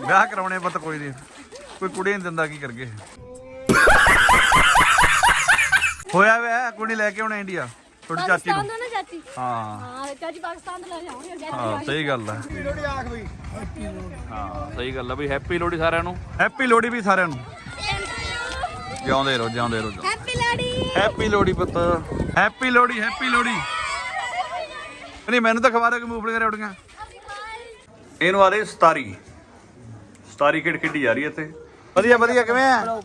ਵਿਆਹ ਕਰਾਉਣੇ ਪਤ ਕੋਈ ਨਹੀਂ ਕੋਈ ਕੁੜੀ ਨਹੀਂ ਦਿੰਦਾ ਕੀ ਕਰਗੇ ਹੋਇਆ ਵੇ ਕੁੜੀ ਲੈ ਕੇ ਆਉਣਾ ਇੰਡੀਆ। ਤੁਹਾਡੀ ਚਾਚੀ ਨੂੰ। ਚਾਚੀ? ਹਾਂ। ਹਾਂ ਚਾਚੀ ਪਾਕਿਸਤਾਨ ਤੋਂ ਲੈ ਜਾਵਾਂਗੇ ਹਾਂ ਸਹੀ ਗੱਲ ਹੈ ਹਾਂ ਸਹੀ ਗੱਲ ਹੈ ਬਈ। ਹੈਪੀ ਲੋਹੜੀ ਸਾਰਿਆਂ ਨੂੰ। ਹੈਪੀ ਲੋਹੜੀ ਵੀ ਸਾਰਿਆਂ ਨੂੰ। ਜਿਉਂਦੇ ਰਹੋ ਜਿਉਂਦੇ ਰਹੋ ਹੈਪੀ ਲਾੜੀ ਹੈਪੀ ਲੋਹੜੀ ਪੁੱਤ। Happy Lohri happy Lohri. ਨਹੀਂ ਮੈਨੂੰ ਤਾਂ ਖਵਾ ਦੇ ਕਿ ਮੂੰਗਫਲੀਆਂ ਰੋੜੀਆਂ? ਇਹਨੂੰ ਆ ਰਹੀ ਸਤਾਰੀ। ਸਤਾਰੀ ਖੇਡ ਖੇਡੀ ਜਾ ਰਹੀ ਹੈ ਇੱਥੇ। ਵਧੀਆ ਵਧੀਆ ਕਿਵੇਂ ਆ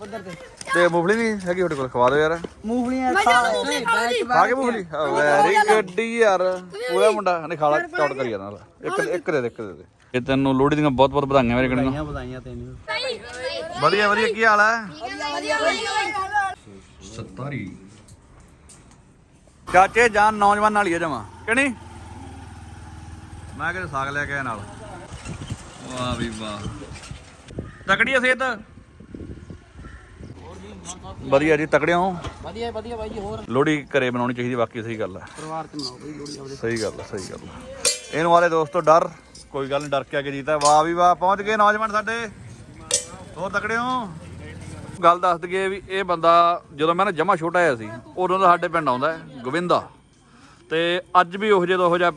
ਤੇ ਮੂੰਗਫਲੀ ਨਹੀਂ ਹੈਗੀ ਤੁਹਾਡੇ ਕੋਲ ਖਵਾ ਦਿਓ ਯਾਰ। ਮੂੰਗਫਲੀਆਂ ਖਾ ਕੇ ਮੂੰਗਫਲੀ? ਵੈਰੀ ਗੁੱਡ ਯਾਰ। ਪੂਰਾ ਮੁੰਡਾ ਨੇ ਖਾਲਾ ਚੌੜ ਕਰੀ ਜਾਂਦਾ ਨਾਲ ਇੱਕ ਇੱਕ ਦੇ ਦੇ ਇੱਕ ਦੇ ਦੇ। ਇਹ ਤੈਨੂੰ ਲੋਹੜੀ ਦੀਆਂ ਬਹੁਤ ਬਹੁਤ ਵਧਾਈਆਂ ਮੇਰੇ ਕਣੀਆਂ ਵਧਾਈਆਂ ਤੈਨੂੰ। ਵਧੀਆ ਵਧੀਆ ਕੀ ਹਾਲ ਹੈ? ਵਧੀਆ ਵਧੀਆ। ਸਤਾਰੀ। ਚਾਚੇ ਜਾਨ ਨੌਜਵਾਨ ਨਾਲ ਹੀ ਆ ਜਮਾ। ਕਿ ਨਹੀਂ? ਮੈਂ ਕਿਹਾ ਸਾਗ ਲੈ ਕੇ ਆਇਆ ਨਾਲ। ਵਾਹ ਵੀ ਵਾਹ। ਤਕੜੀ ਆ ਸਿਹਤ। ਵਧੀਆ ਜੀ ਤਕੜਿਓ ਵਧੀਆ ਵਧੀਆ ਬਾਈ ਜੀ ਹੋਰ? ਲੋਹੜੀ ਘਰੇ ਬਣਾਉਣੀ ਚਾਹੀਦੀ ਬਾਕੀ ਸਹੀ ਗੱਲ ਹੈ ਪਰਿਵਾਰ ਚ ਮਨਾਓ ਬਈ ਲੋੜੀ ਆਪਦੇ। ਸਹੀ ਗੱਲ ਹੈ ਸਹੀ ਗੱਲ ਹੈ ਇਹਨੂੰ ਵਾਲੇ ਦੋਸਤੋ ਡਰ। ਕੋਈ ਗੱਲ ਨਹੀਂ ਡਰ ਕੇ ਆ ਕੇ ਜੀਤਾ। ਵਾਹ ਵੀ ਵਾਹ ਪਹੁੰਚ ਗਏ ਨੌਜਵਾਨ ਸਾਡੇ। ਹੋਰ ਤਕੜੇ ਹੋ? ਗੱਲ ਦੱਸ ਦਈਏ ਵੀ ਇਹ ਬੰਦਾ ਜਦੋਂ ਮੈਂ ਨਾ ਜਮਾ ਛੋਟਾ ਜਿਹਾ ਸੀ ਉਦੋਂ ਦਾ ਸਾਡੇ ਪਿੰਡ ਆਉਂਦਾ ਹੈ ਗੋਵਿੰਦਾ। ਤੇ ਅੱਜ ਵੀ ਉਹ ਜਦੋਂ ਉਹ ਜਿਹਾ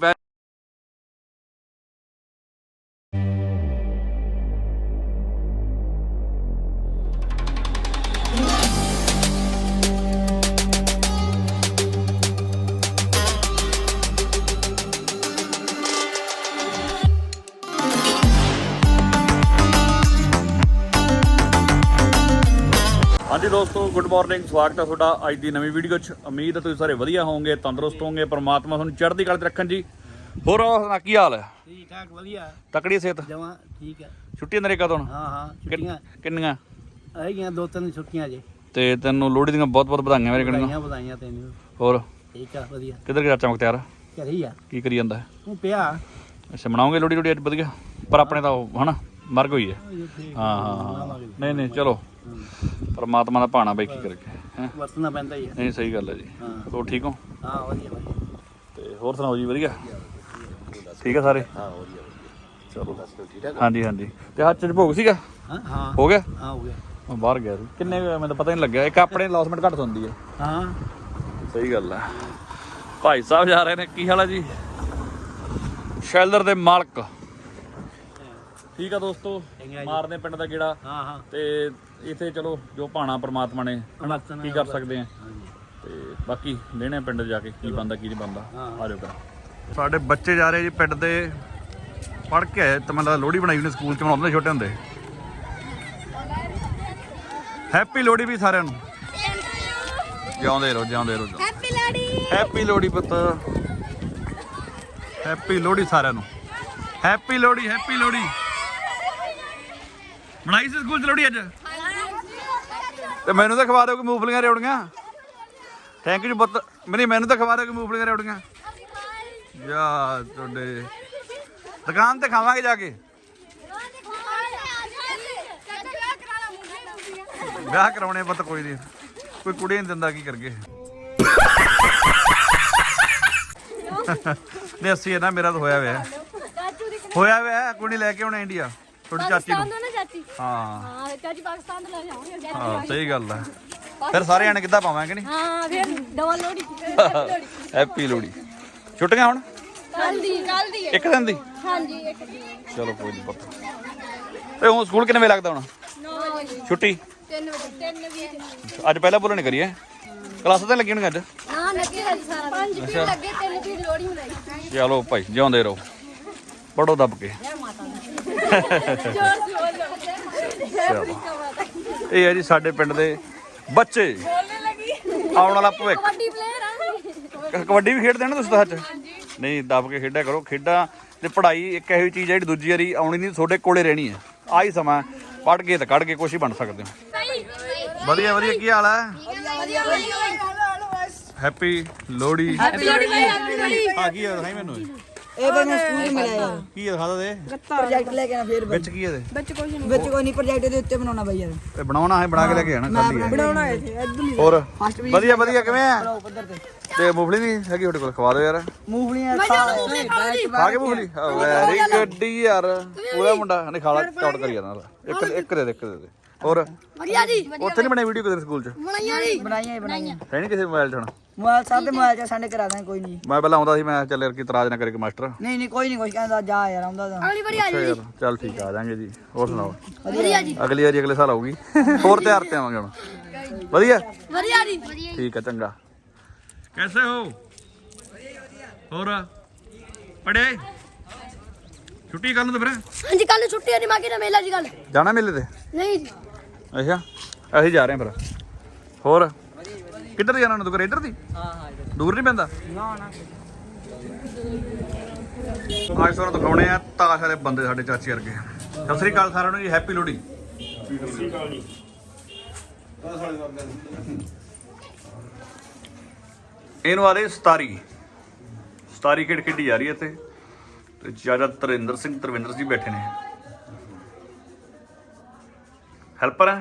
ਹਾਂਜੀ ਦੋਸਤੋ ਗੁੱਡ ਮਾਰਨਿੰਗ ਸਵਾਗਤ ਹੈ ਤੁਹਾਡਾ ਅੱਜ ਦੀ ਨਵੀਂ ਵੀਡੀਓ 'ਚ। ਉਮੀਦ ਹੈ ਤੁਸੀਂ ਸਾਰੇ ਵਧੀਆ ਹੋਵੋਗੇ ਤੰਦਰੁਸਤ ਹੋਵੋਗੇ ਪ੍ਰਮਾਤਮਾ ਤੁਹਾਨੂੰ ਚੜ੍ਹਦੀ ਕਲਾ 'ਚ ਰੱਖਣ ਜੀ। ਹੋਰ ਸੁਣਾ ਕੀ ਹਾਲ ਹੈ? ਠੀਕ ਠਾਕ ਵਧੀਆ। ਤਕੜੀ ਸਿਹਤ। ਜਮਾ ਠੀਕ ਹੈ। ਛੁੱਟੀਆਂ ਨਰੇ ਕਦੋਂ? ਹਾਂ ਹਾਂ ਕਿੰਨ- ਛੁੱਟੀਆਂ। ਕਿੰਨੀਆਂ? ਹੈਗੀਆਂ ਦੋ ਤਿੰਨ ਛੁੱਟੀਆਂ ਜੇ। ਤੇ ਤੈਨੂੰ ਲੋਹੜੀ ਦੀਆਂ ਬਹੁਤ ਬਹੁਤ ਵਧਾਈਆਂ ਮੇਰੇ ਕਣੀਆਂ ਵਧਾਈਆਂ ਵਧਾਈਆਂ ਤੈਨੂੰ। ਹੋਰ? ਠੀਕ ਆ ਵਧੀਆ। ਕਿੱਧਰ ਗਿਆ ਚਾਚਾ ਮੁਖਤਿਆਰ ਘਰੇ ਹੀ ਆ। ਕੀ ਕਰੀ ਜਾਂਦਾ? ਤੂੰ ਪਿਆ? ਅੱਛਾ ਮਨਾਓਗੇ ਲੋਹੜੀ ਲੋਹੜੀ ਅੱਜ? ਵਧੀਆ। ਪਰ ਆਪਣੇ ਤਾਂ ਹਨਾ? ਮਰਗ ਹੋਈ ਹੈ? ਹਾਂ ਹਾਂ ਹਾਂ। ਨਹੀਂ ਨਹੀਂ ਚਲੋ। ਪਰਮਾਤਮਾ ਦਾ ਭਾਣਾ ਬਈ ਕੀ ਕਰਕੇ ਹੈਂ? ਵਰਤਣਾ ਪੈਂਦਾ ਹੀ ਆ ਨਹੀਂ ਸਹੀ ਗੱਲ ਹੈ ਜੀ। ਹਾਂ। ਹੋਰ ਠੀਕ ਹੋ? ਹਾਂ ਵਧੀਆ ਵਧੀਆ। ਤੇ ਹੋਰ ਸੁਣਾਓ ਜੀ ਵਧੀਆ? ਠੀਕ ਆ ਸਾਰੇ? ਹਾਂ ਵਧੀਆ ਚਲੋ। ਹਾਂਜੀ ਹਾਂਜੀ। ਤੇ ਹੱਥ ਚ ਭੋਗ ਸੀਗਾ? ਹਾਂ ਹਾਂ। ਹੋ ਗਿਆ? ਹਾਂ ਹੋ ਗਿਆ। ਮੈਂ ਬਾਹਰ ਗਿਆ ਸੀ। ਕਿੰਨੇ ਕੁ- ਮੈਨੂੰ ਤਾਂ ਪਤਾ ਨਹੀਂ ਲੱਗਿਆ। ਇੱਕ ਆਪਣੇ ਲੌਸਮੈਂਟ ਘੱਟ ਹੁੰਦੀ ਹੈ। ਹਾਂ। ਸਹੀ ਗੱਲ ਹੈ। ਭਾਈ ਸਾਹਿਬ ਜਾ ਰਹੇ ਨੇ। ਕੀ ਹਾਲ ਹੈ ਜੀ? ਸ਼ੈਲਰ ਦੇ ਮਾਲਕ। ਠੀਕ ਆ ਦੋਸਤੋ। ਮਾਰਦੇ ਪਿੰਡ ਦਾ ਗੇੜਾ। ਹਾਂ ਹਾਂ। ਤੇ ਇੱਥੇ ਚਲੋ ਜੋ ਭਾਣਾ ਪ੍ਰਮਾਤਮਾ ਨੇ ਹਨਾ ਕੀ ਕਰ ਸਕਦੇ ਆ। ਤੇ ਬਾਕੀ ਲੈਣੇ ਪਿੰਡ ਜਾ ਕੇ ਕੀ ਬੰਦਾ ਕੀ ਨਹੀਂ ਬੰਦਾ। ਆ ਜਾਓ ਸਾਡੇ ਬੱਚੇ ਜਾ ਰਹੇ ਜੀ ਪਿੰਡ ਦੇ ਪੜ ਕੇ ਆਏ ਤੇ ਮਤਲਬ ਲੋਹੜੀ ਬਣਾਈ ਉਹਨੇ ਸਕੂਲ ਚ ਮਨਾਉਂਦੇ ਛੋਟੇ ਹੁੰਦੇ। ਹੈਪੀ ਲੋਹੜੀ ਵੀ ਸਾਰਿਆਂ ਨੂੰ। ਜਿਉਂਦੇ ਰਹੋ ਜਿਉਂਦੇ ਰਹੋ ਹੈਪੀ ਲਾੜੀ ਹੈਪੀ ਲੋਹੜੀ ਪੁੱਤ। ਹੈਪੀ ਲੋਹੜੀ ਸਾਰਿਆਂ ਨੂੰ। Happy Lohri happy Lohri. ਬਣਾਈ ਸੀ ਸਕੂਲ ਚ ਲੋਹੜੀ ਅੱਜ? ਤੇ ਮੈਨੂੰ ਤਾਂ ਖਵਾ ਦਿਓ ਕਿ ਮੂੰਗਫਲੀਆਂ ਰੇਵੜੀਆਂ। ਥੈਂਕ ਯੂ ਪੁੱਤ ਮੈਨੂੰ ਮੈਨੂੰ ਤਾਂ ਖਵਾ ਦਿਓ ਕਿ ਮੂੰਗਫਲੀਆਂ ਰੇਵੜੀਆਂ। ਯਾ ਤੁਹਾਡੇ। ਦੁਕਾਨ ਤੇ ਖਾਵਾਂਗੇ ਜਾ ਕੇ। ਵਿਆਹ ਕਰਾਉਣੇ ਪਤ ਕੋਈ ਨਹੀਂ ਕੋਈ ਕੁੜੀ ਨਹੀਂ ਦਿੰਦਾ ਕੀ ਕਰਗੇ ਨਹੀਂ ਅਸੀਂ ਨਾ ਮੇਰਾ ਤਾਂ ਹੋਇਆ ਹੋਇਆ ਹੋਇਆ ਹੋਇਆ ਕੁੜੀ ਲੈ ਕੇ ਆਉਣਾ ਇੰਡੀਆ। ਤੁਹਾਡੀ ਚਾਚੀ ਨੂੰ। ਨਾ ਹਾਂ। ਹਾਂ ਚਾਚੀ ਪਾਕਿਸਤਾਨ ਤੋਂ ਲੈ ਜਾਵਾਂਗੇ ਹਾਂ ਸਹੀ ਗੱਲ ਹੈ ਫਿਰ ਸਾਰੇ ਜਾਣੇ ਕਿੱਦਾਂ ਪਾਵਾਂਗੇ ਨਹੀਂ? ਹਾਂ ਫਿਰ ਡਬਲ ਲੋੜੀ ਹੈਪੀ ਲੋਹੜੀ। ਛੁੱਟੀਆਂ ਹੁਣ? ਕੱਲ ਦੀ। ਕੱਲ ਦੀ ਇੱਕ ਦਿਨ ਦੀ? ਹਾਂਜੀ ਇੱਕ ਦੀ ਚਲੋ ਕੋਈ ਨਹੀਂ ਪਤਾ। ਤੇ ਹੁਣ ਸਕੂਲ ਕਿੰਨੇ ਵਜੇ ਲੱਗਦਾ ਹੁਣ? 9 ਵਜੇ। ਛੁੱਟੀ? 3 ਵਜੇ 3 ਵਜੇ। ਅੱਜ ਪਹਿਲਾਂ ਬੋਲਣ ਕਰੀਏ। ਕਲਾਸਾਂ ਤਾਂ ਲੱਗੀਆਂ ਹੋਣਗੀਆਂ ਅੱਜ? ਨਾ ਲੱਗੇ ਅੱਜ ਸਾਰਾ ਪੰਜ ਪੀੜ ਲੱਗੇ ਤਿੰਨ ਪੀੜ ਲੋੜੀ ਮਨਾਈ। ਚਲੋ ਭਾਈ ਜਿਉਂਦੇ ਰਹੋ। ਪੜੋ ਦੱਬ ਕੇ। ਜੋਰ ਜੋਰ। ਚਲੋ ਇਹ ਹੈ ਜੀ ਸਾਡੇ ਪਿੰਡ ਦੇ ਬੱਚੇ। ਆਉਣ ਵਾਲਾ ਭਵਿੱਖ। ਕਬੱਡੀ ਪਲੇਅਰ ਆ ਕ- ਕਬੱਡੀ ਵੀ ਖੇਡਦੇ ਨੇ ਤੁਸੀਂ ਤਾਂ ਅੱਜ ਨਹੀਂ ਦੱਬ ਕੇ ਖੇਡਿਆ ਕਰੋ। ਖੇਡਾਂ ਤੇ ਪੜ੍ਹਾਈ ਇੱਕ ਇਹੋ ਜਿਹੀ ਚੀਜ਼ ਹੈ ਜਿਹੜੀ ਦੂਜੀ ਵਾਰੀ ਆਉਣੀ ਨਹੀਂ ਤੁਹਾਡੇ ਕੋਲੇ ਰਹਿਣੀ ਹੈ। ਆਹੀ ਸਮਾਂ ਪੜ੍ਹ ਕੇ ਤੇ ਕੱਢ ਕੇ ਕੁਛ ਹੀ ਬਣ ਸਕਦੇ ਹੋ। ਵਧੀਆ ਵਧੀਆ। ਕੀ ਹਾਲ ਹੈ? ਵਧੀਆ ਵਧੀਆ ਹੈਪੀ ਲੋਹੜੀ ਹੈਪੀ ਲੋੜੀ ਬਾਈ ਹੈਪੀ ਲੋੜੀ ਆ ਕੀ ਹੈ ਦਿਖਾਈ ਮੈਨੂੰ। ਇਹ ਬਈ ਮੈਂ ਸਕੂਲ ਮਿਲਿਆ ਯਾਰ। ਕੀ ਦਿਖਾ ਦੇ। ਪ੍ਰੋਜੈਕਟ ਲੈ ਕੇ ਆਣਾ ਫੇਰ ਵਿੱਚ ਕੀ ਹੈ ਇਹਦੇ? ਵਿੱਚ ਕੁਝ ਨਹੀਂ। ਵਿੱਚ ਕੋਈ ਨਹੀਂ ਪ੍ਰੋਜੈਕਟ ਦੇ ਉੱਤੇ ਬਣਾਉਣਾ ਬਈ ਯਾਰ। ਇਹ ਬਣਾਉਣਾ ਹੈ ਬਣਾ ਕੇ ਲੈ ਕੇ ਜਾਣਾ ਕੱਲ ਹੀ। ਬਣਾਉਣਾ ਹੈ ਇੱਥੇ ਇਧਰਲੀ ਹੋਰ? ਫਸਟ ਵੀ ਵਧੀਆ ਵਧੀਆ ਕਿਵੇਂ ਆ ਤੇ। ਤੇ ਮੂੰਗਫਲੀ ਨਹੀਂ ਹੈਗੀ ਤੁਹਾਡੇ ਕੋਲ? ਖਵਾ ਦਿਓ ਯਾਰ। ਮੂੰਗਫਲੀਆਂ ਖਾ ਕੇ ਮੂੰਗਫਲੀ? ਵੈਰੀ ਗੁੱਡ ਯਾਰ। ਪੂਰਾ ਮੁੰਡਾ ਨੇ ਖਾਲਾ ਚੌੜ ਕਰੀ ਜਾਂਦਾ ਇੱਕ ਇੱਕ ਦੇ ਦੇ ਇੱਕ ਦੇ ਦੇ। ਹੋਰ? ਵਧੀਆ ਜੀ। ਉੱਥੇ ਨਹੀਂ ਬਣਾਈ ਵੀਡੀਓ ਕਿਤੇ ਸਕੂਲ 'ਚ? ਬਣਾਈਆਂ ਜੀ। ਬਣਾਈਆਂ ਹੀ ਬਣਾਈਆਂ। ਹੈ ਨਹੀਂ ਕਿਸੇ ਮੋਬਾਈਲ 'ਚ ਹੁਣ? ਮੋਬਾਈਲ ਸਾਹਿਬ ਦੇ ਮੋਬਾਈਲ ਚ ਸੰਡੇ ਕਰਾ ਦਾਂਗੇ ਕੋਈ ਨਹੀਂ ਮੈਂ ਪਹਿਲਾਂ ਆਉਂਦਾ ਸੀ ਮੈਂ ਚੱਲ ਯਾਰ ਕੀ ਇਤਰਾਜ਼ ਨਾ ਕਰੇ ਕਿ ਮਾਸਟਰ। ਨਹੀਂ ਨਹੀਂ ਕੋਈ ਨਹੀਂ ਕੁਛ ਕਹਿੰਦਾ ਜਾ ਯਾਰ ਆਉਂਦਾ ਤਾਂ। ਅਗਲੀ ਵਾਰੀ ਆ ਯਾਰ ਚੱਲ ਠੀਕ ਆ ਆ ਜਾਾਂਗੇ ਜੀ। ਹੋਰ ਸੁਣਾਓ? ਵਧੀਆ ਜੀ। ਅਗਲੀ ਵਾਰੀ ਅਗਲੇ ਸਾਲ ਆਊਗੀ। ਹੋਰ ਤਿਆਰ ਤੇ ਆਵਾਂਗੇ ਹੁਣ। ਵਧੀਆ? ਵਧੀਆ ਜੀ। ਠੀਕ ਹੈ ਚੰਗਾ। ਕੈਸੇ ਹੋ? ਹੋਰ? ਪੜੇ ਛੁੱਟੀ ਕੱਲ ਨੂੰ ਤੇ ਫਿਰ। ਹਾਂਜੀ ਕੱਲ ਨੂੰ ਛੁੱਟੀ ਹੈ ਨਹੀਂ ਮਾਗੀ ਦਾ ਮੇਲਾ ਜੀ ਕੱਲ ਜਾਣਾ ਮੇਲੇ ਤੇ? ਨਹੀਂ। ਜੀ ਅੱਛਾ ਅਸੀਂ ਜਾ ਰਹੇ ਹਾਂ ਫਿਰ। ਹੋਰ? ਕਿੱਧਰ ਜਾਣਾ ਤੂੰ ਕਰ ਇੱਧਰ ਦੀ? ਹਾਂ ਹਾਂ ਦੂਰ ਨਹੀਂ ਪੈਂਦਾ? ਨਾ ਨਾ। ਅੱਜ ਤੁਹਾਨੂੰ ਦਿਖਾਉਣੇ ਆ ਤਾਸ਼ ਵਾਲੇ ਬੰਦੇ ਸਾਡੇ ਚਾਚੇ ਵਰਗੇ। ਸਤਿ ਸ੍ਰੀ ਅਕਾਲ ਸਾਰਿਆਂ ਨੂੰ ਜੀ ਹੈਪੀ ਲੋਹੜੀ। ਇਹਨੂੰ ਆਦੇ ਸਤਾਰੀ। ਸਤਾਰੀ ਖੇਡ ਖੇਡੀ ਜਾ ਰਹੀ ਹੈ ਇੱਥੇ? ਤੇ ਜ਼ਿਆਦਾ ਤਰਿੰਦਰ ਸਿੰਘ ਤਰਵਿੰਦਰ ਜੀ ਬੈਠੇ ਨੇ। ਹੈਲਪਰ ਹੈ?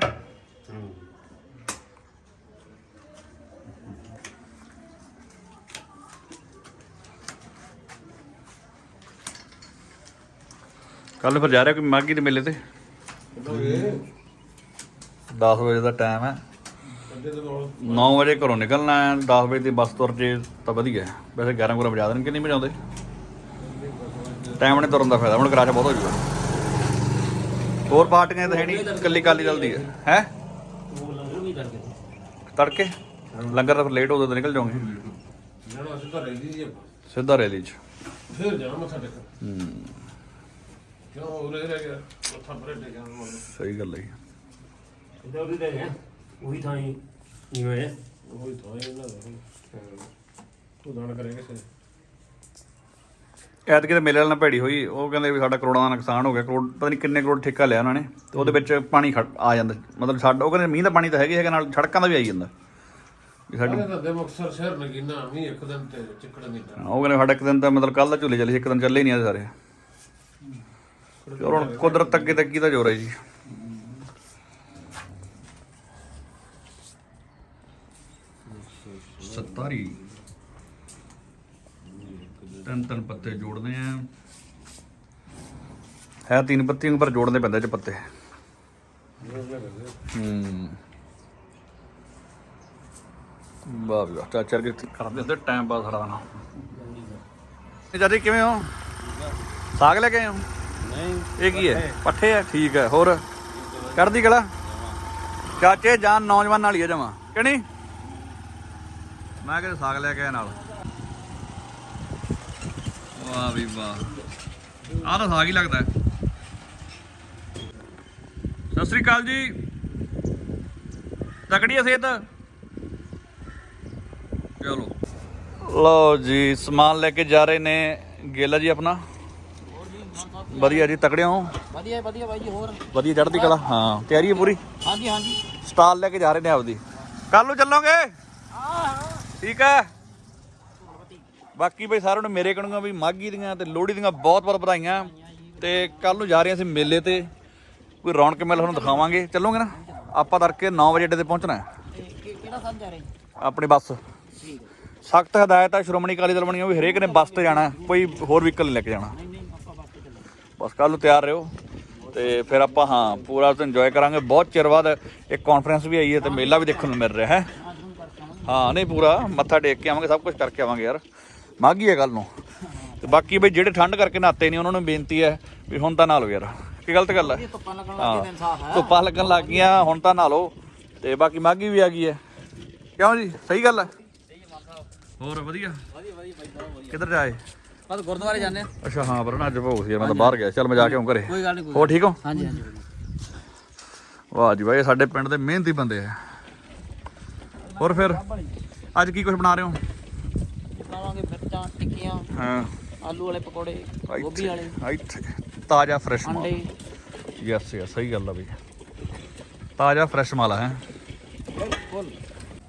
ਕੱਲ ਫਿਰ ਜਾ ਰਿਹਾ ਕੋਈ ਮਾਗੀ ਦੇ ਮੇਲੇ ਤੇ? 10 ਵਜੇ ਦਾ ਟਾਈਮ ਹੈ। 9 ਵਜੇ ਘਰੋਂ ਨਿਕਲਣਾ ਹੈ 10 ਵਜੇ ਦੀ ਬੱਸ ਤੁਰ ਜੇ ਤਾਂ ਵਧੀਆ ਹੈ। ਵੈਸੇ 11 ਗੁਰਾ ਵਜਾ ਦੇਣਗੇ, ਨਹੀਂ ਵਜਾਉਂਦੇ। ਟਾਈਮ ਨੇ ਤੁਰਨ ਦਾ ਫਾਇਦਾ, ਹੁਣ ਕਰਾਚਾ ਬਹੁਤ ਹੋ ਜੂਗਾ। ਹੋਰ ਪਾਰਟੀਆਂ ਤਾਂ ਹੈ ਨਹੀਂ ਕੱਲੀ ਕਾਲੀ ਜਲਦੀ ਹੈ। ਹੈ? ਤੜਕੇ? ਲੰਗਰ ਤਾਂ ਫਿਰ ਲੇਟ ਹੋ ਤਾਂ ਨਿਕਲ ਜਾਓਗੇ। ਸਿੱਧਾ ਰੈਲੀ 'ਚ। ਫਿਰ ਜਾਣਾ ਮੱਥਾ ਟੇਕਣ। ਕਿਉਂ? ਉਰੇ ਰਹਿ ਗਿਆ। ਮੱਥਾ ਪਰੇ ਟੇਕਣ ਨੂੰ ਸਹੀ ਗੱਲ ਹੈ। ਇਹਦਾ ਉਹਦੀ ਤੇ ਹੈ ਉਹੀ ਥਾਂ ਹੀ। ਜਿਵੇਂ ਹੈ ਉਹ ਹੀ ਤਾਂ ਇਹਨਾਂ ਦਾ ਤੂੰ ਦਾਨ ਕਰੇਗਾ ਸੇ ਐਤਕੀ ਤਾਂ ਮੇਲੇ ਵਾਲਾ ਨਾਲ ਭੈੜੀ ਹੋਈ ਉਹ ਕਹਿੰਦੇ ਵੀ ਸਾਡਾ ਕਰੋੜਾਂ ਦਾ ਨੁਕਸਾਨ ਹੋ ਗਿਆ ਕਰੋੜ ਪਤਾ ਨਹੀਂ ਕਿੰਨੇ ਕਰੋੜ ਠੇਕਾ ਲਿਆ ਉਹਨਾਂ ਨੇ ਤੇ ਉਹਦੇ ਵਿੱਚ ਪਾਣੀ ਖੜ- ਆ ਜਾਂਦਾ ਮਤਲਬ ਸਾਡਾ ਉਹ ਕਹਿੰਦੇ ਮੀਂਹ ਦਾ ਪਾਣੀ ਤਾਂ ਹੈਗਾ ਹੀ ਹੈਗਾ ਨਾਲ ਸੜਕਾਂ ਦਾ ਵੀ ਆਈ ਜਾਂਦਾ। ਵੀ ਸਾਡੀ ਸਾਡੇ ਤਾਂ ਦੇ ਮੁਕਸਰ ਸ਼ਹਿਰ ਨਗੀਨਾ ਵੀ ਇੱਕ ਦਿਨ ਤੇ ਚਿੱਕੜ ਨਹੀਂ ਪੈਣਾ ਉਹ ਕਹਿੰਦੇ ਸਾਡਾ ਇੱਕ ਦਿਨ ਤਾਂ ਮਤਲਬ ਕੱਲ ਦਾ ਝੂਲੇ ਚੱਲੇ ਸੀ ਇੱਕ ਦਿਨ ਚੱਲੇ ਹੀ ਨਹੀਂ ਆ ਸਾਰੇ। ਚਲੋ ਹੁਣ ਕੁਦਰਤ ਅੱਗੇ ਤਾਂ ਕੀ ਦਾ ਜ਼ੋਰ ਹੈ ਜੀ। ਸਤਾਰੀ। ਤਿੰਨ ਤਿੰਨ ਪੱਤੇ ਜੋੜਨੇ ਆ। ਹੈ ਤਿੰਨ ਪੱਤੀਆਂ ਪਰ ਜੋੜਨੇ ਪੈਂਦੇ ਚ ਪੱਤੇ। ਹੂੰ। ਵਾਹ ਚਾਚਾ ਕੇ ਕਰਦੇ ਹੁੰਦੇ ਟਾਈਮ ਪਾਸ ਦਿਨ ਇਹ ਜਾਦੀ ਕਿਵੇਂ ਹੋ? ਸਾਗ ਲੈ ਕੇ ਆਏ ਹੋ? ਨਹੀਂ। ਇਹ ਕੀ ਹੈ? ਪੱਠੇ। ਹੈ ਠੀਕ ਹੈ ਹੋਰ? ਕਰਦੀ ਗਲਾ ਚਾਚੇ ਜਾਨ ਨੌਜਵਾਨ ਨਾਲ ਹੀ ਹੈ ਜਮਾ। ਕਿ ਨਹੀਂ? ਮੈਂ ਕਿਹਾ ਸਾਗ ਲੈ ਕੇ ਆਇਆ ਨਾਲ। ਵਾਹ ਵੀ ਵਾਹ। ਆਹ ਤਾਂ ਸਾਗ ਹੀ ਲੱਗਦਾ। ਹੈ। ਸਤਿ ਸ੍ਰੀ ਅਕਾਲ ਜੀ। ਤਕੜੀ ਸਿਹਤ। ਚਲੋ। ਲਓ ਜੀ ਸਮਾਨ ਲੈ ਕੇ ਜਾ ਰਹੇ ਨੇ ਗੇਲਾ ਜੀ ਆਪਣਾ। ਵਧੀਆ ਜੀ ਤਕੜੇ ਹੋ? ਵਧੀਆ ਵਧੀਆ ਬਾਈ ਜੀ ਹੋਰ? ਵਧੀਆ ਚੜ੍ਹਦੀ ਕਲਾ ਹਾਂ। ਤਿਆਰੀ ਹੈ ਪੂਰੀ? ਹਾਂਜੀ ਹਾਂਜੀ। ਸਟਾਲ ਲੈ ਕੇ ਜਾ ਰਹੇ ਨੇ ਆਪਦੀ। ਕੱਲ ਨੂੰ ਚੱਲੋਗੇ? ਠੀਕ ਹੈ। ਬਾਕੀ ਬਈ ਸਾਰਿਆਂ ਨੂੰ ਮੇਰੇ ਕਣੂਗਾ ਵੀ ਮਾਗੀ ਦੀਆਂ ਤੇ ਲੋਹੜੀ ਦੀਆਂ ਬਹੁਤ ਬਹੁਤ ਵਧਾਈਆਂ। ਤੇ ਕੱਲ ਨੂੰ ਜਾ ਰਹੇ ਅਸੀਂ ਮੇਲੇ ਤੇ। ਕੋਈ ਰੌਣਕ ਮੇਲਾ ਤੁਹਾਨੂੰ ਦਿਖਾਵਾਂਗੇ। ਚੱਲੋਗੇ ਨਾ? ਆਪਾਂ ਤੜਕੇ 9 ਵਜੇ ਅੱਡੇ ਤੇ ਪਹੁੰਚਣਾ ਕਿਹੜਾ ਸੰਦ ਜਾ ਰਹੇ? ਆਪਣੀ ਬੱਸ। ਸਖਤ ਹਦਾਇਤ ਹੈ ਸ਼੍ਰੋਮਣੀ ਅਕਾਲੀ ਦਲ ਬਣੀਆਂ ਵੀ ਹਰੇਕ ਨੇ ਬੱਸ ਤੇ ਜਾਣਾ ਕੋਈ ਹੋਰ ਵਹੀਕਲ ਨਹੀਂ ਲੈ ਕੇ ਜਾਣਾ। ਬਸ ਕੱਲ ਨੂੰ ਤਿਆਰ ਰਹੋ। ਤੇ ਫਿਰ ਆਪਾਂ ਹਾਂ ਪੂਰਾ ਇੰਜੋਏ ਕਰਾਂਗੇ। ਬਹੁਤ ਚਿਰ ਬਾਅਦ ਇੱਕ ਕਾਨਫਰੰਸ ਵੀ ਆਈ ਹੈ ਤੇ ਮੇਲਾ ਵੀ ਦੇਖਣ ਨੂੰ ਮਿਲ ਰਿਹਾ ਹੈ। ਹਾਂ ਨਹੀਂ ਪੂਰਾ। ਮੱਥਾ ਟੇਕ ਕੇ ਆਵਾਂਗੇ ਸਭ ਕੁਝ ਕਰਕੇ ਆਵਾਂਗੇ ਯਾਰ। ਮਾਗੀ ਹੈ ਕੱਲ ਨੂੰ। ਤੇ ਬਾਕੀ ਬਈ ਜਿਹੜੇ ਠੰਡ ਕਰਕੇ ਨਹਾਤੇ ਨਹੀਂ ਉਹਨਾਂ ਨੂੰ ਬੇਨਤੀ ਹੈ ਵੀ ਹੁਣ ਤਾਂ ਨਹਾ ਲਓ ਯਾਰ। ਕੀ ਗਲਤ ਗੱਲ ਹੈ? ਧੁੱਪਾਂ ਲੱਗਣ ਲੱਗੇ ਇਨਸਾਫ ਹੈ। ਧੁੱਪਾਂ ਲੱਗਣ ਲੱਗ ਗਈਆਂ ਹੁਣ ਤਾਂ ਨਹਾ ਲਓ। ਤੇ ਬਾਕੀ ਮਾਗੀ ਵੀ ਆ ਗਈ ਹੈ। ਕਿਉਂ ਜੀ? ਸਹੀ ਗੱਲ ਹੈ? ਹੋਰ ਵਧੀਆ? ਕਿੱਧਰ ਜਾਏ? ਬਸ ਗੁਰਦੁਆਰੇ ਜਾਂਦੇ ਅੱਛਾ ਹਾਂ ਪਰ ਨਾ ਅੱਜ ਭੋਗ ਸੀ ਮੈਂ ਤਾਂ ਬਾਹਰ ਗਿਆ। ਚੱਲ ਮੈਂ ਜਾ ਕੇ ਆਉਂ ਘਰੇ। ਕੋਈ ਗੱਲ ਨਹੀਂ ਹੋਰ ਠੀਕ ਹੋ? ਹਾਂਜੀ ਹਾਂਜੀ। ਵਾਹ ਜੀ ਵਾਹ ਇਹ ਸਾਡੇ ਪਿੰਡ ਦੇ ਮਿਹਨਤੀ ਬੰਦੇ ਆ। ਹੋਰ ਫਿਰ? ਅੱਜ ਕੀ ਕੁਝ ਬਣਾ ਰਹੇ ਹੋ? ਬਣਾਵਾਂਗੇ ਮਿਰਚਾਂ ਟਿੱਕੀਆਂ ਹਾਂ। ਆਲੂ ਵਾਲੇ ਪਕੌੜੇ ਗੋਭੀ ਵਾਲੇ। ਇੱਥੇ ਤਾਜ਼ਾ ਫਰੈਸ਼ ਮਾਲ। ਅੰਡੇ ਯੈਸ ਯੈਸ ਸਹੀ ਗੱਲ ਆ ਬਈ। ਤਾਜ਼ਾ ਫਰੈਸ਼ ਮਾਲ ਹੈ।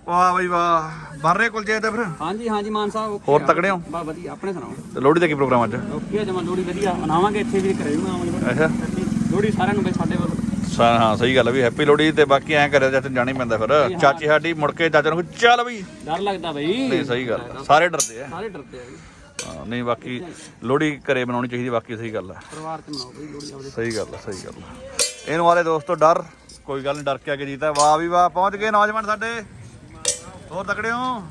ਵਾਹ ਬਈ ਵਾਹ। ਬਣ ਰਹੇ ਕੁਲਚੇ ਤੇ ਫਿਰ? ਹਾਂਜੀ ਹਾਂਜੀ ਮਾਨ ਸਾਹਿਬ ਓਕੇ ਹੋਰ ਤਕੜੇ ਹੋ? ਬਾ ਵਧੀਆ ਆਪਣੇ ਸੁਣਾਓ। ਤੇ ਲੋਹੜੀ ਦਾ ਕੀ ਪ੍ਰੋਗਰਾਮ ਅੱਜ? ਓਕੇ ਜਮਾ ਲੋੜੀ ਵਧੀਆ। ਮਨਾਵਾਂਗੇ ਇੱਥੇ ਵੀ ਘਰੇ ਵੀ ਮਨਾਵਾਂਗੇ ਅੱਛਾ। ਲੋੜੀ ਸਾਰਿਆਂ ਨੂੰ ਬਈ ਸਾਡੇ ਵੱਲ ਸਾ- ਹਾਂ ਸਹੀ ਗੱਲ ਆ ਵੀ ਹੈਪੀ ਲੋਹੜੀ ਤੇ ਬਾਕੀ ਐਂ ਕਰਿਆ ਨੂੰ ਜਾਣਾ ਹੀ ਪੈਂਦਾ ਫਿਰ। ਚਾਚੀ ਸਾਡੀ ਮੁੜ ਕੇ ਚਾਚਾ ਨੂੰ ਕਹੇ, ਚੱਲ ਬਈ ਡਰ ਲੱਗਦਾ ਬਈ। ਨਹੀਂ ਸਹੀ ਗੱਲ ਆ। ਸਾਰੇ ਡਰਦੇ ਆ। ਸਾਰੇ ਡਰਦੇ ਆ ਬਈ ਹਾਂ, ਨਹੀਂ ਬਾਕੀ ਲੋਹੜੀ ਘਰੇ ਬਣਾਉਣੀ ਚਾਹੀਦੀ ਬਾਕੀ ਸਹੀ ਗੱਲ ਆ। ਪਰਿਵਾਰ ਚ ਮਨਾਓ ਬਈ ਲੋੜੀ ਆਪਦੇ। ਸਹੀ ਗੱਲ ਆ ਸਹੀ ਗੱਲ ਆ। ਇਹਨੂੰ ਵਾਲੇ ਦੋਸਤੋ ਡਰ। ਕੋਈ ਗੱਲ ਨਹੀਂ ਡਰ ਕੇ ਅੱਗੇ ਜੀਤਾ। ਵਾਹ ਵੀ ਵਾਹ ਪਹੁੰਚ ਗਏ ਨੌਜਵਾਨ ਸਾਡੇ। ਹੋਰ ਤਕੜੇ ਹੋ?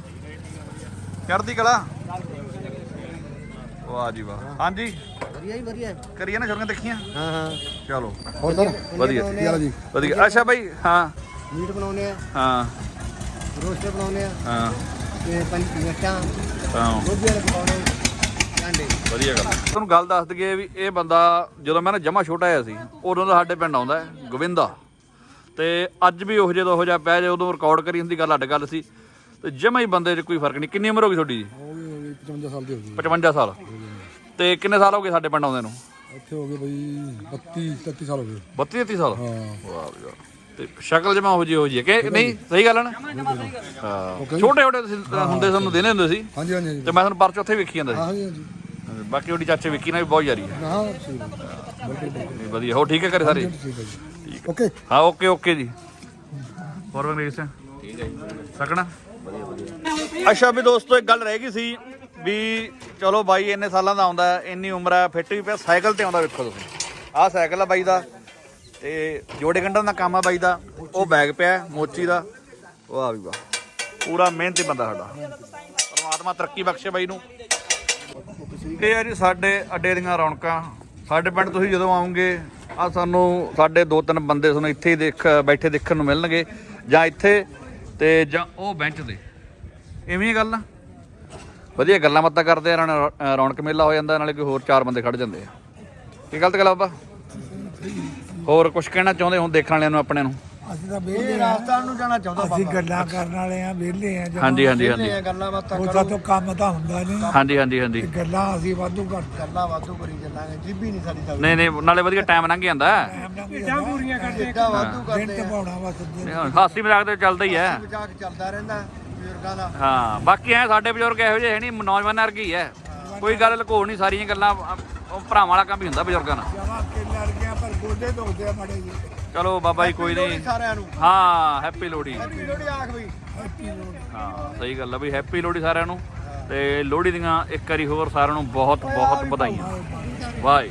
ਚੜ੍ਹਦੀ ਕਲਾ? ਵਾਹ ਜੀ ਵਾਹ। ਹਾਂਜੀ। ਵਧੀਆ ਹੀ ਵਧੀਆ। ਕਰੀਏ ਨਾ ਛੁਰੀਆਂ ਦੇਖੀਆਂ। ਹਾਂ ਹਾਂ। ਚਲੋ। ਹੋਰ ਸਰ? ਵਧੀਆ ਜੀ। ਵਧੀਆ ਅੱਛਾ ਬਾਈ ਹਾਂ। ਮੀਟ ਬਣਾਉਨੇ ਆ। ਹਾਂ। ਰੋਸਟਰ ਬਣਾਉਨੇ ਆ। ਹਾਂ। ਤੇ ਪੰਜ ਮਿਰਚਾਂ ਹਾਂ। ਗੋਭੀ ਵਾਲੇ ਆਂਡੇ ਵਧੀਆ ਗੱਲ। ਤੁਹਾਨੂੰ ਗੱਲ ਦੱਸ ਦਈਏ ਵੀ ਇਹ ਬੰਦਾ ਜਦੋਂ ਮੈਂ ਨਾ ਜਮਾ ਛੋਟਾ ਜਿਹਾ ਸੀ ਉਦੋਂ ਦਾ ਸਾਡੇ ਪਿੰਡ ਆਉਂਦਾ ਹੈ ਗੋਵਿੰਦਾ। ਤੇ ਅੱਜ ਵੀ ਉਹ ਜਦੋਂ ਉਹ ਜਿਹਾ ਪਿਆ ਜੇ ਉਦੋਂ ਰਿਕਾਰਡ ਕਰੀ ਹੁੰਦੀ ਗੱਲ ਅੱਡ ਗੱਲ ਸੀ। ਤੇ ਜਮਾ ਹੀ ਬੰਦੇ 'ਚ ਕੋਈ ਫ਼ਰਕ ਨਹੀਂ। ਕਿੰਨੀ ਉਮਰ ਹੋ ਗਈ ਤੁਹਾਡੀ ਜੀ? ਹੋ ਗਏ 55 ਸਾਲ ਦੇ ਹੋ ਗਏ 55 ਸਾਲ। ਤੇ ਕਿੰਨੇ ਸਾਲ ਹੋ ਗਏ ਸਾਡੇ ਪਿੰਡ ਆਉਂਦੇ ਨੂੰ? ਇੱਥੇ ਹੋ ਗਏ ਬਈ 32 33 ਸਾਲ ਹੋ ਗਏ। 32 33 ਸਾਲ? ਹਾਂ। ਵਾਹ ਵੀ ਵਾਹ। ਤੇ ਸ਼ਕਲ ਜਮਾ ਹੋ ਜੀ ਹੋ ਜੀ ਹੈ ਕਿ ਨਹੀਂ? ਸਹੀ ਗੱਲ ਹੈ ਨਾ? ਹਾਂ ਛੋਟੇ ਛੋਟੇ ਤੁਸੀਂ ਹੁੰਦੇ ਸਾਨੂੰ ਦੇਨੇ ਹੁੰਦੇ ਸੀ। ਹਾਂਜੀ ਹਾਂਜੀ ਹਾਂਜੀ। ਤੇ ਮੈਂ ਤੁਹਾਨੂੰ ਪਰਚ ਉੱਥੇ ਵੇਖੀ ਜਾਂਦਾ ਹਾਂਜੀ ਹਾਂਜੀ। ਸੀ ਬਾਕੀ ਉਹਦੀ ਚਾਚੇ ਵੇਖੀ ਨਾ ਵੀ ਬਹੁਤ ਯਾਰੀ ਹੈ। ਹਾਂ ਠੀਕ ਹੈ। ਬਿਲਕੁਲ ਵਧੀਆ। ਹੋ ਠੀਕ ਹੈ ਘਰੇ ਸਾਰੇ? ਠੀਕ ਹੈ ਜੀ। ਓਕੇ। ਹਾਂ ਓਕੇ ਓਕੇ ਜੀ। ਹੋਰ ਵੰਗਰੇਜ ਸਿੰਘ ਠੀਕ ਹੈ ਜੀ। ਸਕਣਾ ਅੱਛਾ ਵੀ ਦੋਸਤੋ ਇੱਕ ਗੱਲ ਰਹਿ ਗਈ ਸੀ। ਵੀ ਚਲੋ ਬਾਈ, ਇੰਨੇ ਸਾਲਾਂ ਦਾ ਆਉਂਦਾ, ਇੰਨੀ ਉਮਰ ਹੈ, ਫਿੱਟ ਵੀ ਪਿਆ, ਸਾਈਕਲ ਤੇ ਆਉਂਦਾ ਵੇਖੋ ਤੁਸੀਂ। ਆਹ ਸਾਈਕਲ ਆ ਬਾਈ ਦਾ, ਤੇ ਜੋੜੇ ਗੰਢਣ ਦਾ ਕੰਮ ਆ ਬਾਈ ਦਾ, ਉਹ ਬੈਗ ਪਿਆ ਮੋਚੀ ਦਾ। ਵਾਹ ਵੀ ਵਾਹ, ਪੂਰਾ ਮਿਹਨਤੀ ਬੰਦਾ ਸਾਡਾ। ਪਰਮਾਤਮਾ ਤਰੱਕੀ ਬਖਸ਼ੇ ਬਾਈ ਨੂੰ। ਇਹ ਆ ਜੀ ਸਾਡੇ ਅੱਡੇ ਦੀਆਂ ਰੌਣਕਾਂ। ਸਾਡੇ ਪਿੰਡ ਤੁਸੀਂ ਜਦੋਂ ਆਉਂਗੇ, ਆ ਸਾਨੂੰ ਸਾਡੇ ਦੋ ਤਿੰਨ ਬੰਦੇ ਤੁਹਾਨੂੰ ਇੱਥੇ ਹੀ ਦੇਖ, ਬੈਠੇ ਦੇਖਣ ਨੂੰ ਮਿਲਣਗੇ, ਜਾਂ ਇੱਥੇ, ਤੇ ਜਾਂ ਉਹ ਬੈਂਚ ਤੇ। ਇਵੇਂ ਹੀ ਗੱਲ ਆ। ਵਧੀਆ ਗੱਲਾਂ ਬਾਤਾਂ ਕਰਦੇ ਆ ਨਾਲੇ ਰੌਣਕ ਮੇਲਾ ਹੋ ਜਾਂਦਾ ਨਾਲੇ ਕੋਈ ਹੋਰ ਚਾਰ ਬੰਦੇ ਖੜ ਜਾਂਦੇ ਆ। ਕੀ ਗਲਤ ਗੱਲ ਆ ਬਾਬਾ? ਹੋਰ ਕੁਝ ਕਹਿਣਾ ਚਾਹੁੰਦੇ ਹੋ ਦੇਖਣ ਵਾਲਿਆਂ ਨੂੰ ਆਪਣੇ ਨੂੰ? ਅਸੀਂ ਤਾਂ ਵਿਹਲੇ ਰਾਜਸਥਾਨ ਨੂੰ ਜਾਣਾ ਚਾਹੁੰਦਾ ਅਸੀਂ ਗੱਲਾਂ ਕਰਨ ਵਾਲੇ ਆ ਵਿਹਲੇ ਆ ਹਾਂਜੀ ਹਾਂਜੀ ਹਾਂਜੀ। ਗੱਲਾਂ ਬਾਤਾਂ ਕਰੋ। ਤੋਂ ਕੰਮ ਤਾਂ ਹੁੰਦਾ ਨਹੀਂ। ਹਾਂਜੀ ਹਾਂਜੀ ਹਾਂਜੀ। ਗੱਲਾਂ ਅਸੀਂ ਵਾਧੂ ਕਰ ਗੱਲਾਂ ਵਾਧੂ ਕਰੀ ਚੱਲਾਂਗੇ ਜੀਬੀ ਨਹੀਂ ਸਾਡੀ ਚੱਲਦੀ। ਨਹੀਂ ਨਹੀਂ ਨਾਲੇ ਵਧੀਆ ਟਾਈਮ ਲੰਘ ਜਾਂਦਾ। ਏਦਾਂ ਪੂਰੀਆਂ ਕਰਦੇ ਏਦਾਂ ਵਾਧੂ ਕਰਦੇ ਆ। ਪਾਉਣਾ ਵਾ ਨਹੀਂ, ਹੁਣ ਹਾਸੀ ਮਜ਼ਾਕ ਤੇ ਚੱਲਦਾ ਹੀ ਹੈ ਮਜ਼ਾਕ ਚੱਲਦਾ ਰਹਿੰਦਾ। ਬਜ਼ੁਰਗਾਂ ਦਾ। ਹਾਂ ਬਾਕੀ ਐ ਸਾਡੇ ਬਜ਼ੁਰਗ ਇਹੋ ਜਿਹੇ ਹੈ ਨਹੀਂ ਨੌਜਵਾਨਾਂ ਵਰਗੇ ਹੀ। ਕੋਈ ਗੱਲ ਲੁਕੋ ਨਹੀਂ ਸਾਰੀਆਂ ਗੱਲਾਂ ਉਹ ਭਰਾਵਾਂ ਵਾਲਾ ਕੰਮ ਹੀ ਹੁੰਦਾ ਬਜ਼ੁਰਗਾਂ ਨਾਲ। ਜਮਾ ਕੇ ਲੜ ਗਿਆ ਪਰ ਗੋਡੇ ਧੋਦੇ ਆ ਮਾੜੇ ਜੀ ਚਲੋ ਬਾਬਾ ਜੀ ਕੋਈ ਨਹੀਂ। ਸਾਰਿਆਂ ਨੂੰ। ਹਾਂ ਹੈਪੀ ਲੋਹੜੀ। ਲੋੜੀ ਆਖ ਬਈ ਹਾਂ ਸਹੀ ਗੱਲ ਆ ਵੀ ਹੈਪੀ ਲੋਹੜੀ ਸਾਰਿਆਂ ਨੂੰ। ਤੇ ਲੋਹੜੀ ਦੀਆਂ ਇੱਕ ਵਾਰੀ ਹੋਰ ਸਾਰਿਆਂ ਨੂੰ ਬਹੁਤ ਬਹੁਤ ਵਧਾਈਆਂ। ਵਾਹਿ